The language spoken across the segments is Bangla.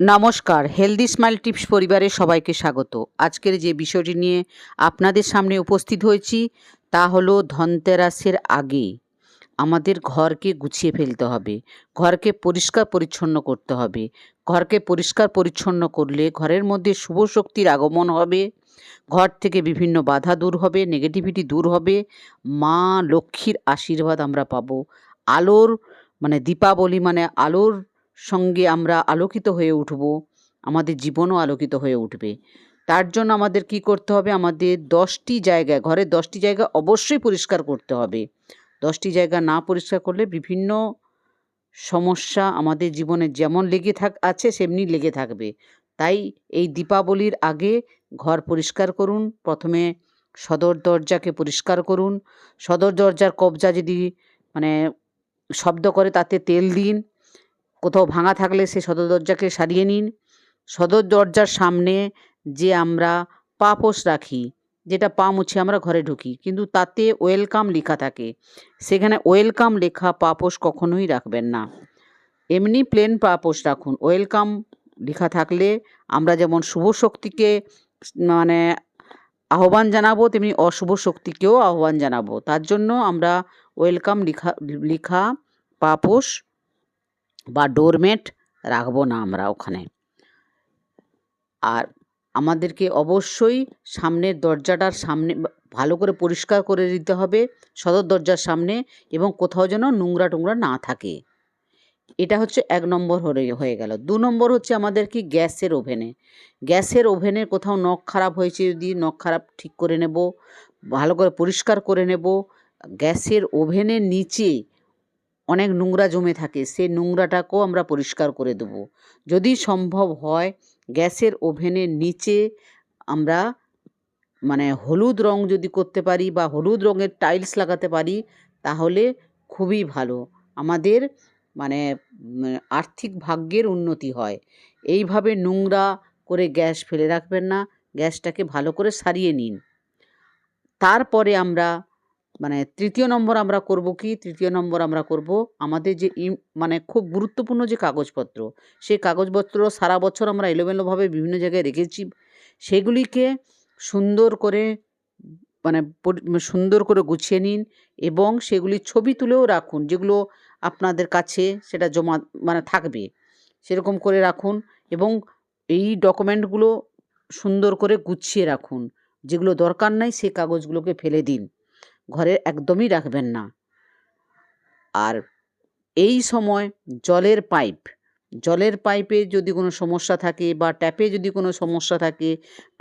নমস্কার হেলদি স্মাইল টিপস পরিবারের সবাইকে স্বাগত। আজকের যে বিষয়টি নিয়ে আপনাদের সামনে উপস্থিত হয়েছি, তা হলো ধনতেরাসের আগে আমাদের ঘরকে গুছিয়ে ফেলতে হবে, ঘরকে পরিষ্কার পরিচ্ছন্ন করতে হবে। ঘরকে পরিষ্কার পরিচ্ছন্ন করলে ঘরের মধ্যে শুভ শক্তির আগমন হবে, ঘর থেকে বিভিন্ন বাধা দূর হবে নেগেটিভিটি দূর হবে, মা লক্ষ্মীর আশীর্বাদ আমরা পাবো। আলোর মানে দীপাবলি মানে আলোর সঙ্গে আমরা আলোকিত হয়ে উঠব, আমাদের জীবনও আলোকিত হয়ে উঠবে। তার জন্য আমাদের কি করতে হবে? আমাদের দশটি জায়গায় ঘরের দশটি জায়গা অবশ্যই পরিষ্কার করতে হবে। দশটি জায়গা না পরিষ্কার করলে বিভিন্ন সমস্যা আমাদের জীবনে যেমন লেগে থাক, আছে সেমনি লেগে থাকবে। তাই এই দীপাবলির আগে ঘর পরিষ্কার করুন, প্রথমে সদর দরজাকে পরিষ্কার করুন। সদর দরজার কবজা যদি মানে শব্দ করে, তাতে তেল দিন। কোথাও ভাঙা থাকলে সে সদর দরজাকে সারিয়ে নিন। সদর দরজার সামনে যে আমরা পা পোষ রাখি, যেটা পা মুছে আমরা ঘরে ঢুকি, কিন্তু তাতে ওয়েলকাম লেখা থাকে। সেখানে ওয়েলকাম লেখা পা পোষ কখনোই রাখবেন না। এমনি প্লেন পা পোষ রাখুন। ওয়েলকাম লেখা থাকলে আমরা যেমন শুভ শক্তিকে মানে আহ্বান জানাব, তেমনি অশুভ শক্তিকেও আহ্বান জানাব। তার জন্য আমরা ওয়েলকাম লেখা লেখা পাপোশ বা ডোরমেট রাখব না আমরা ওখানে। আর আমাদেরকে অবশ্যই সামনের দরজাটার সামনে ভালো করে পরিষ্কার করে দিতে হবে সদর দরজার সামনে এবং কোথাও যেন নোংরা টোংরা না থাকে। এটা হচ্ছে এক নম্বর হয়ে হয়ে গেল। দু নম্বর হচ্ছে আমাদের কি গ্যাসের ওভেনে। গ্যাসের ওভেনের কোথাও নখ খারাপ হয়েছে যদি নখ খারাপ ঠিক করে নেব, ভালো করে পরিষ্কার করে নেব, গ্যাসের ওভেনের নিচে অনেক নোংরা জমে থাকে, সে নোংরাটাকেও আমরা পরিষ্কার করে দেবো। যদি সম্ভব হয়, গ্যাসের ওভেনের নিচে আমরা মানে হলুদ রং যদি করতে পারি বা হলুদ রঙের টাইলস লাগাতে পারি, তাহলে খুবই ভালো। আমাদের মানে আর্থিক ভাগ্যের উন্নতি হয়। এইভাবে নোংরা করে গ্যাস ফেলে রাখবেন না, গ্যাসটাকে ভালো করে সারিয়ে নিন। তারপরে আমরা মানে তৃতীয় নম্বর আমরা করব কি? তৃতীয় নম্বর আমরা করব আমাদের যে মানে খুব গুরুত্বপূর্ণ যে কাগজপত্র, সেই কাগজপত্র সারা বছর আমরা এলোমেলোভাবে বিভিন্ন জায়গায় রেখেছি। সেগুলিকে সুন্দর করে মানে সুন্দর করে গুছিয়ে নিন এবং সেগুলি ছবি তুলেও রাখুন, যেগুলো আপনাদের কাছে সেটা জমা মানে থাকবে। সেরকম করে রাখুন এবং এই ডকুমেন্টগুলো সুন্দর করে গুছিয়ে রাখুন। যেগুলো দরকার নাই সেই কাগজগুলোকে ফেলে দিন। ঘরে একদমই রাখবেন না। আর এই সময় জলের পাইপ, জলের পাইপে যদি কোনো সমস্যা থাকে বা ট্যাপে যদি কোনো সমস্যা থাকে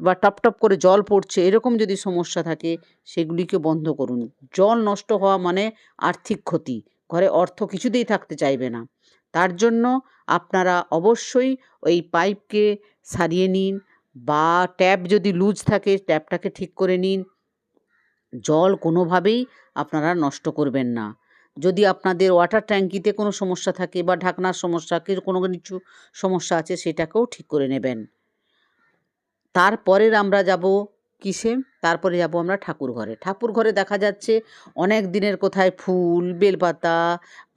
বা টপ টপ করে জল পড়ছে, এরকম যদি সমস্যা থাকে, সেগুলিকে বন্ধ করুন। জল নষ্ট হওয়া মানে আর্থিক ক্ষতি, ঘরে অর্থ কিছুতেই থাকতে চাইবে না। তার জন্য আপনারা অবশ্যই ওই পাইপকে সারিয়ে নিন বা ট্যাপ যদি লুজ থাকে, ট্যাপটাকে ঠিক করে নিন। জল কোনোভাবেই আপনারা নষ্ট করবেন না। যদি আপনাদের ওয়াটার ট্যাঙ্কিতে কোনো সমস্যা থাকে বা ঢাকনার সমস্যা কি কোনো কিছু সমস্যা আছে, সেটাকেও ঠিক করে নেবেন। তারপরের আমরা যাব কিসে? তারপরে যাব আমরা ঠাকুর ঘরে ঠাকুর ঘরে দেখা যাচ্ছে অনেক দিনের কোথায় ফুল, বেলপাতা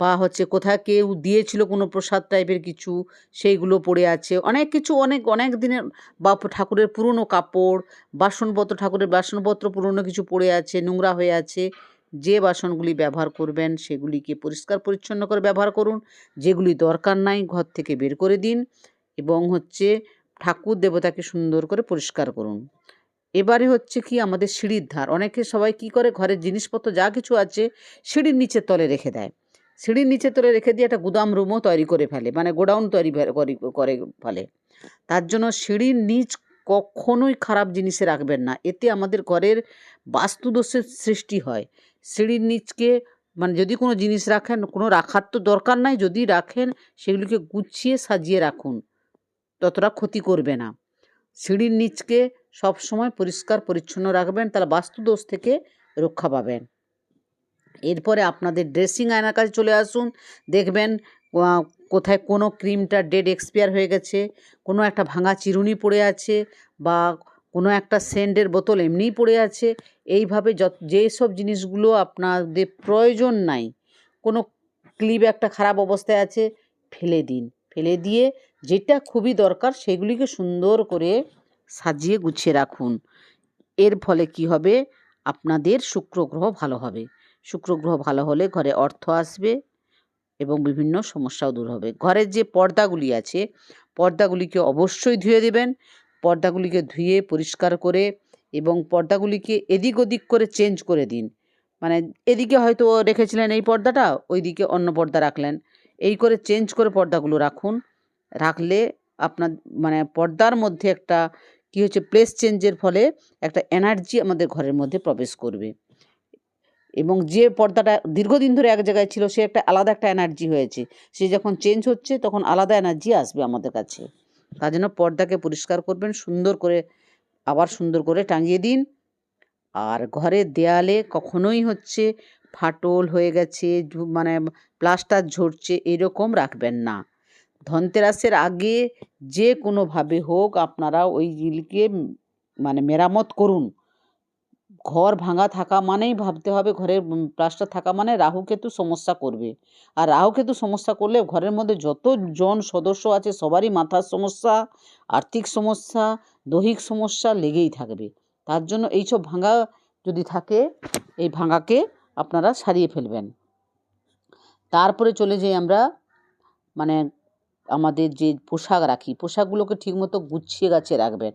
বা হচ্ছে কোথায় কেউ দিয়েছিল কোনো প্রসাদ টাইপের কিছু, সেইগুলো পড়ে আছে। অনেক কিছু, অনেক অনেক দিনের বা ঠাকুরের পুরনো কাপড়, বাসনপত্র, ঠাকুরের বাসনপত্র পুরনো কিছু পড়ে আছে, নোংরা হয়ে আছে। যে বাসনগুলি ব্যবহার করবেন, সেগুলিকে পরিষ্কার পরিচ্ছন্ন করে ব্যবহার করুন। যেগুলি দরকার নাই, ঘর থেকে বের করে দিন এবং হচ্ছে ঠাকুর দেবতাকে সুন্দর করে পরিষ্কার করুন। এবারে হচ্ছে কি আমাদের সিঁড়ির ধার। অনেকে সবাই কি করে? ঘরের জিনিসপত্র যা কিছু আছে সিঁড়ির নিচের তলে রেখে দেয়। সিঁড়ির নিচের তলে রেখে দিয়ে একটা গুদাম রুমও তৈরি করে ফেলে মানে গোডাউন তৈরি করে ফেলে। তার জন্য সিঁড়ির নিচ কখনোই খারাপ জিনিসে রাখবেন না। এতে আমাদের ঘরের বাস্তুদোষের সৃষ্টি হয়। সিঁড়ির নিচকে মানে যদি কোনো জিনিস রাখেন, কোনো রাখার তো দরকার নাই। যদি রাখেন, সেগুলিকে গুছিয়ে সাজিয়ে রাখুন। ততটা ক্ষতি করবে না। সিঁড়ির নিচকে সব সময় পরিষ্কার, পরিচ্ছন্ন রাখবেন, তাহলে বাস্তুদোষ থেকে রক্ষা পাবেন। এরপরে আপনাদের ড্রেসিং আয়নার কাছে চলে আসুন, দেখবেন কোথায় কোনো ক্রিমটা ডেড এক্সপায়ার হয়ে গেছে, কোনো একটা ভাঙা চিরুনি পড়ে আছে, বা কোনো একটা সেন্টের বোতল এমনিই পড়ে আছে, এইভাবে যত, যেসব জিনিসগুলো আপনাদের প্রয়োজন নাই, কোনো ক্লিপ একটা খারাপ অবস্থায় আছে, ফেলে দিন। ফেলে দিয়ে যেটা খুবই দরকার, সেগুলিকে সুন্দর করে সাজিয়ে গুছিয়ে রাখুন। এর ফলে কি হবে? আপনাদের শুক্র গ্রহ ভালো হবে। শুক্র গ্রহ ভালো হলে ঘরে অর্থ আসবে এবং বিভিন্ন সমস্যাও দূর হবে। ঘরের যে পর্দাগুলি আছে, পর্দাগুলিকে অবশ্যই ধুয়ে দেবেন। পর্দাগুলিকে ধুয়ে পরিষ্কার করে এবং পর্দাগুলিকে এদিক ওদিক করে চেঞ্জ করে দিন। মানে এদিকে হয়তো রেখেছিলেন এই পর্দাটা, ওইদিকে অন্য পর্দা রাখলেন। এই করে চেঞ্জ করে পর্দাগুলো রাখুন। রাখলে আপনার মানে পর্দার মধ্যে একটা কী হচ্ছে? প্লেস চেঞ্জের ফলে একটা এনার্জি আমাদের ঘরের মধ্যে প্রবেশ করবে। এবং যে পর্দাটা দীর্ঘদিন ধরে এক জায়গায় ছিল, সে একটা আলাদা একটা এনার্জি হয়েছে। সে যখন চেঞ্জ হচ্ছে, তখন আলাদা এনার্জি আসবে আমাদের কাছে। তার জন্য পর্দাকে পরিষ্কার করবেন, সুন্দর করে, আবার সুন্দর করে টাঙিয়ে দিন। আর ঘরের দেয়ালে কখনোই হচ্ছে ফাটল হয়ে গেছে মানে প্লাস্টার ঝরছে, এরকম রাখবেন না। ধনতেরাসের আগে যে কোনোভাবে হোক আপনারা ওইগুলিকে উম মানে মেরামত করুন। ঘর ভাঙা থাকা মানেই ভাবতে হবে ঘরের প্লাস্টার থাকা মানে রাহু কেতু সমস্যা করবে। আর রাহু কেতু সমস্যা করলে ঘরের মধ্যে যত জন সদস্য আছে সবারই মাথার সমস্যা, আর্থিক সমস্যা, দৈহিক সমস্যা লেগেই থাকবে। তার জন্য এইসব ভাঙা যদি থাকে, এই ভাঙাকে আপনারা সারিয়ে ফেলবেন। তারপরে চলে যাই আমরা মানে আমাদের যে পোশাক রাখি, পোশাকগুলোকে ঠিকমতো গুছিয়ে গাছিয়ে রাখবেন।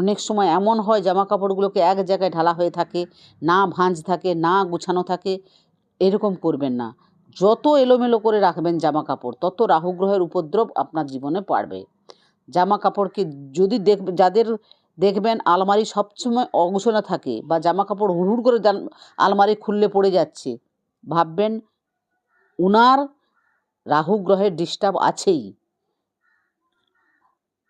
অনেক সময় এমন হয় জামা কাপড়গুলোকে এক জায়গায় ঢালা হয়ে থাকে, না ভাঁজ থাকে, না গুছানো থাকে, এরকম করবেন না। যত এলোমেলো করে রাখবেন জামা কাপড় তত রাহু গ্রহের উপদ্রব আপনার জীবনে পারবে জামা কাপড়কে যদি দেখবে যাদের দেখবেন আলমারি সবসময় অগোছানো থাকে বা জামা কাপড় হুড় করে আলমারি খুললে পড়ে যাচ্ছে, ভাববেন উনার রাহু গ্রহের ডিস্টার্ব আছেই।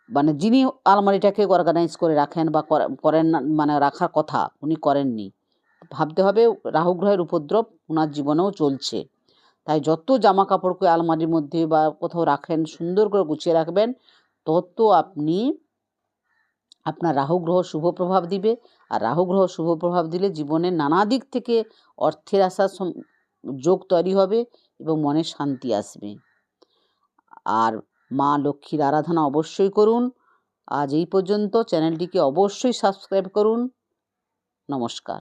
মানে যিনি আলমারিটাকে অর্গানাইজ করে রাখেন বা করেন মানে রাখার কথা উনি করেননি। ভাবতে হবে রাহু গ্রহের উপদ্রব ওনার জীবনেও চলছে। তাই যত জামা কাপড়কে আলমারির মধ্যে বা কোথাও রাখেন, সুন্দর করে গুছিয়ে রাখবেন, তত আপনি, আপনার রাহু গ্রহ শুভ প্রভাব দিবে। আর রাহু গ্রহ শুভ প্রভাব দিলে জীবনে নানা দিক থেকে অর্থের আসার যোগ তৈরি হবে এবং মনে শান্তি আসবে। আর মা লক্ষ্মীর আরাধনা অবশ্যই করুন। আজ এই পর্যন্ত চ্যানেলটিকে অবশ্যই সাবস্ক্রাইব করুন। নমস্কার।